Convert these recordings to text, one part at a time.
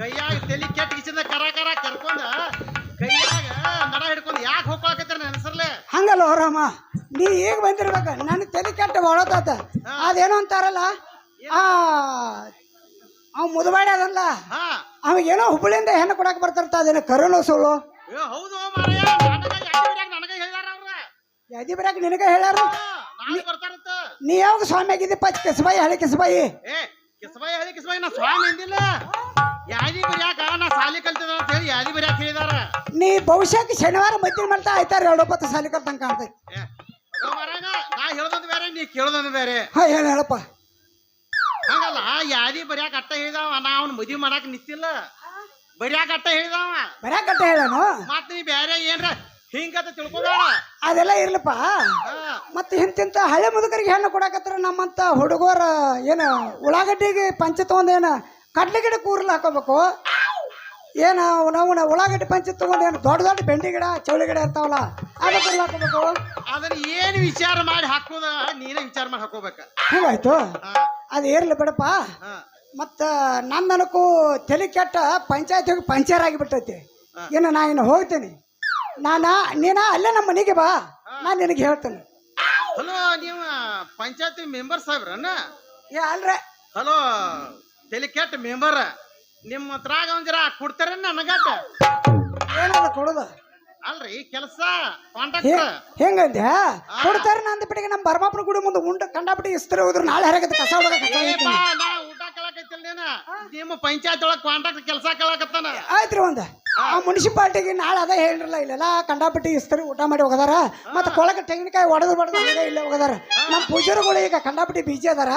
ಕೈಯಾಗ ತಲಿ ಕೆಟ್ಟ ಗಿಚ್ಚಿಂದ ಕರ ಕರ ಕರ್ಕೊಂಡ ಕೈಯಾಗ ನಡ ಹಿಡ್ಕೊಂಡು ಯಾಕೆ ಹೋಗ್ಕೊಳಕತ್ತಾರ ನನ್ನ ಹೆಸರ್ಲೆ? ಹಂಗಲ್ಲ ರಾಮ ನೀ ಈಗ ಬಂದಿರ್ಬೇಕ. ನನ್ನ ತಲೆ ಕೆಟ್ಟ ಹೊಳತಾತ ಅದೇನು ಅಂತಾರಲ್ಲ? ಆ ಅವ್ ಮುದುಬಾಡಿ ಅದಲ್ಲ ಹಾ. ಅವಾಗೇನೋ ಹುಬ್ಬಳ್ಳಿಯಿಂದ ಹೆಣ್ಣು ಕೊಡಕ್ ಬರ್ತಾರತ್ತ ಅದೇನೋ ಕರೋನೋ ಸುಳ್ಳು ಏ ಹೌದು ಮಾರಾಯ. ನನಗ ಹೇಳ್ಯಾರ ಅವ್ರ? ಯದಿ ಬರಾಕ್ ನಿನಗೆ ಹೇಳ್ಯಾರ? ನಾಳೆ ಬರ್ತಾರಂತ. ನೀ ಯಾವ ಸ್ವಾಮಿ ಆಗಿದ್ದಪ್ಪ ಕಿಸಬಾಯಿ ಹಳೆ ಕಿಸಬಾಯಿ? ಏ ಹೇಳಿ ಕಿಸ್ಬಾಯಿ ನಾ ಸ್ವಾಮಿ ಅಂದಿಲ್ಲ. ಯಾದಿ ಬರಿಯಾಕ ನಾ ಸಾಲಿ ಕಲ್ತದ ಅಂತ ಹೇಳಿ ಯಾದಿ ಬರಿಯಾಕ ಹೇಳಿದಾರ? ನೀ ಭವಿಷ್ಯಕ್ಕೆ ಶನಿವಾರ ಮದ್ದಿನ ಮಾಡ್ತಾ ಆಯ್ತಾರ ಎರಡೊಪ್ಪತ್ತು ಸಾಲಿ ಕಲ್ತಂಗ ಕಾಣ್ತೈತಿ. ಏ ಅಗೋ ಮಾರಾಯ ನಾ ನಾ ಬೇರೆ ನೀ ಕೇಳೋದಂತ ಬೇರೆ. ಹಾ ಹೇಳ ಹೇಳಪ್ಪ. ಹಂಗಲ್ಲ ಯಾದಿ ಬರಿಯಾಕ ಅಟ್ಟ ಹೇಳಿದಾವ ನಾ ಅವ್ನ ಮದ್ವಿ ಮಾಡಾಕ ನಿಂತಿಲ್ಲ. ಬರಿಯಾಕ ಅಟ್ಟ ಹೇಳಿದಾವ. ಕಟ್ಟ ಹೇಳನು? ಮತ್ ನೀ ಬ್ಯಾರೆ ಏನ್ರ ಹಿಂಗತ ತಿಳ್ಕೊಬೇಡ. ಅದೆಲ್ಲ ಇರ್ಲಪ್ಪ. ಹಾ. ಮತ್ತೆ ಇಂತಿಂತ ಹಳೆ ಮುದುಕರಿಗೆ ಹೆಣ್ಣು ಕೊಡಾಕತ್ರ ನಮ್ಮಂತ ಹುಡುಗರ ಏನು ಉಳ್ಳಾಗಡ್ಡಿಗೆ ಪಂಚ ತಗೊಂಡೇನ ಕಡ್ಲೆ ಗಿಡ ಕೂರ್ಲ ಹಾಕೋಬೇಕು. ಏನ ನಾವು ಉಳ್ಳಾಗಡ್ಡಿ ಪಂಚ ತಗೊಂಡು ಏನು ದೊಡ್ಡ ದೊಡ್ಡ ಬೆಂಡಿ ಗಿಡ ಚೌಳಿ ಗಿಡ ಇರ್ತಾವಲ್ಲ ಅದಕ್ಕೆ ಹಾಕೋಬೇಕು. ಅದನ್ನ ಏನು ವಿಚಾರ ಮಾಡಿ ಹಾಕೋದ ನೀನೇ ವಿಚಾರ ಮಾಡಿ ಹಾಕೋಬೇಕು. ಹೂವಾಯ್ತು ಅದು ಇರ್ಲಿ ಬಿಡಪ್ಪ. ಮತ್ತು ನನ್ನ ಅನಕು ತಲೆ ಕೆಟ್ಟ ಪಂಚಾಯತಿ ಪಂಚರ್ ಆಗಿಬಿಟ್ಟೈತಿ. ಇನ್ನು ನಾ ಇನ್ನು ಹೋಗ್ತೀನಿ. ನಾನ ನೀನ ಅಲ್ಲೇ ನಮ್ಮ ಮನೆಗೆ ಬಾ. ನಾನು ನಿನಗೆ ಹೇಳ್ತೇನೆ. ಹಲೋ ನೀವು ಪಂಚಾಯತಿ ಮೆಂಬರ್ ಸಾಹೇಬ್ರನ್ನ ಏ ಅಲ್ರೆ. ಹಲೋ. ಕೆಟ್ಟ ಮೆಂಬರ್. ನಿಮ್ಮ ಹತ್ರಾಗ ಒಂದಿರ ಕೊಡ್ತಾರ ನನಗಾಟ ಏನದ ಕೊಡೋದು? ಅಲ್ರಿ ಕೆಲಸ ಕಾಂಟ್ರಾಕ್ಟ್ ಹೆಂಗಂದೆ ಕೊಡ್ತಾರೆ ನಂದು ಬಿಟ್ಟಿಗೆ ನಮ್ಮ ಬರ್ಮಾಪುರ ಗುಡಿ ಮುಂದೆ ಉಂಡ ಕಂಡಾಬಿಟ್ಟು ಇಸ್ತಾರೆ ಹೋದ್ರು ನಾಳೆ ಹರಗತ್ತೆ ಕಸ ಹೊಡಕ ಊಟ ಕೇಳಕತ್ತಿಲ್ಲ ನೀನ. ನಿಮ್ಮ ಪಂಚಾಯತ್ ಒಳಗೆ ಕಾಂಟ್ರಾಕ್ಟ್ ಕೆಲಸ ಕೇಳಕತ್ತಾನ. ಆಯ್ತ್ರಿ ಒಂದ. ಆ ಮುನ್ಸಿಪಾಲ್ಟಿಗೆ ನಾಳೆ ಅದೇ ಹೇಳಿರಲ್ಲ ಇಲ್ಲೆಲ್ಲ ಕಂಡಾಪಟ್ಟಿ ಇಸ್ತರಿ ಊಟ ಮಾಡಿ ಹೋಗದಾರ ಮತ್ತೆ ಕೊಳಗ ತೆಂಗಿನಕಾಯಿ ಒಡೆದು ಬಡದೇ ಇಲ್ಲೇ ಹೋಗದಾರ. ನಮ್ಮ ಪೂಜಾರಿಗಳು ಈಗ ಕಂಡಾಪಟ್ಟಿ ಬಿಜಿ ಅದಾರ.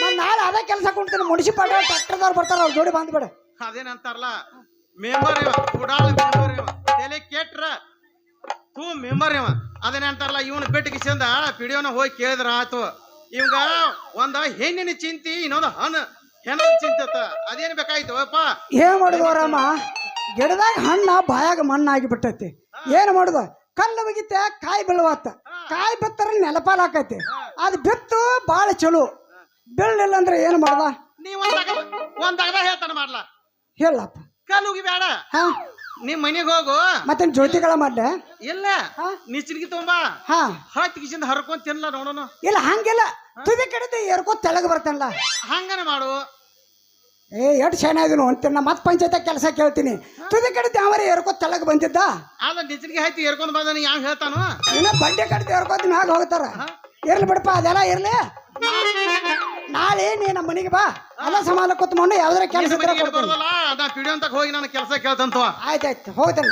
ಮತ್ತೆ ನಾಳೆ ಅದೇ ಕೆಲಸ ಕೊಡ್ತೀನಿ ಮುನ್ಸಿಪಾಲ್ಟಿ ಟ್ರ್ಯಾಕ್ಟರ್ದವ್ರು ಬರ್ತಾರ ಅವ್ರ ಜೋಡಿ ಬಂದ್ಬಿಡ. ಅದೇನಂತಾರಲ್ಲ ಮೆಂಬರ್ ಇವ ಮೆಂಬರ್ ಇವ ತಲೆ ಕೆಟ್ರ ತೂ ಮೆಂಬರ್ ಇವ. ಅದೇನಂತಾರಲ್ಲ ಇವನು ಬೆಟ್ಟಗಿಸಿಂದ ಪಿಡಿಯೋನ ಹೋಗಿ ಕೇಳಿದ್ರ ಆತು. ಇವಾಗ ಒಂದ ಹೆಣ್ಣಿನ ಚಿಂತಿ ಇನ್ನೊಂದು ಹಣ ಹೆಣ್ಣಿನ ಚಿಂತತ ಅದೇನ್ ಬೇಕಾಯ್ತು ಅಪ್ಪ? ಏನ್ ಮಾಡುದು ರಾಮ ಗಿಡದಾಗ ಹಣ್ಣ ಬಾಯಾಗ ಮಣ್ಣಾಗಿ ಬಿಟ್ಟೈತಿ ಏನು ಮಾಡುದ? ಕಲ್ಲು ಬಗಿತ ಕಾಯಿ ಬೀಳುವತ್ತ ಕಾಯಿ ಬಿತ್ತರ ನೆಲಪಾಲ ಅದು ಬಿತ್ತು ಭಾಳ ಚಲೋ. ಬೀಳಲಿಲ್ಲ ಅಂದ್ರೆ ಏನು ಮಾಡ್ದ? ನೀ ಒಂದಾಗ ಹೇಳ್ತಾನ ಮಾಡ್ಲ. ಹೇಳಪ್ಪ. ಕಲ್ಲುಗಿ ಬೇಡ ಹಾ. ನಿಮ್ ಮನೆಗೆ ಹೋಗು. ಮತ್ತೆ ಜ್ಯೋತಿಗಳ ಮಾಡ್ಲೆ? ಇಲ್ಲ? ನಿಚ್ಚಿಗೆ ತುಂಬಾ ಹಾ. ಹತ್ತು ಕಿಶಿಂದ ಹರ್ಕೊಂಡ್ ತಿನ್ಲ ನೋಡೋಣ ಇಲ್ಲ ಹಂಗಿಲ್ಲ. ತುದಿ ಕಡಿದು ಏರ್ಕೋ ತೆಳಗ್ ಬರ್ತಾನಲ್ಲ ಹಂಗನ ಮಾಡು. ಏ ಎಷ್ಟು ಚೆನ್ನಾಗಿದನು ಅಂತೀನಿ ನಾ ಮತ್ತೆ ಪಂಚಾಯತ್ ಕೆಲಸ ಕೇಳ್ತೀನಿ. ತುದಿ ಕಡಿತ ಅವರೇ ಏರ್ಕೋ ತಲಗ ಬಂದಿದ್ದ? ಅಲ್ಲ ನಿಜಕ್ಕೆ ಆಯ್ತು ಏರ್ಕೊಂಡು ಬಂದ ಯಾವ ಹೇಳ್ತಾನು? ಇನ್ನ ಬಂಡೆ ಕಡಿತ ಏರ್ಕೋತ ಮ್ಯಾಗ ಹೋಗ್ತಾರ. ಇರ್ಲಿ ಬಿಡಪ್ಪ ಅದೆಲ್ಲ ಇರ್ಲಿ. ನಾಳೆ ನೀ ನಮ್ಮ ಮನೆಗೆ ಬಾ. ಎಲ್ಲ ಸಮಾನ ಕೂತ್ಕೊಂಡು ಯಾವ್ದಾರ ಕೆಲಸ ಬರೋದಲ್ಲ ನಾ ಪಿಡಿಯೋ ಅಂತ ಹೋಗಿ ನಾನು ಕೆಲಸ ಕೇಳ್ತಂತ ಆಯ್ತಾಯ್ತು ಹೋಗ್ತೇನೆ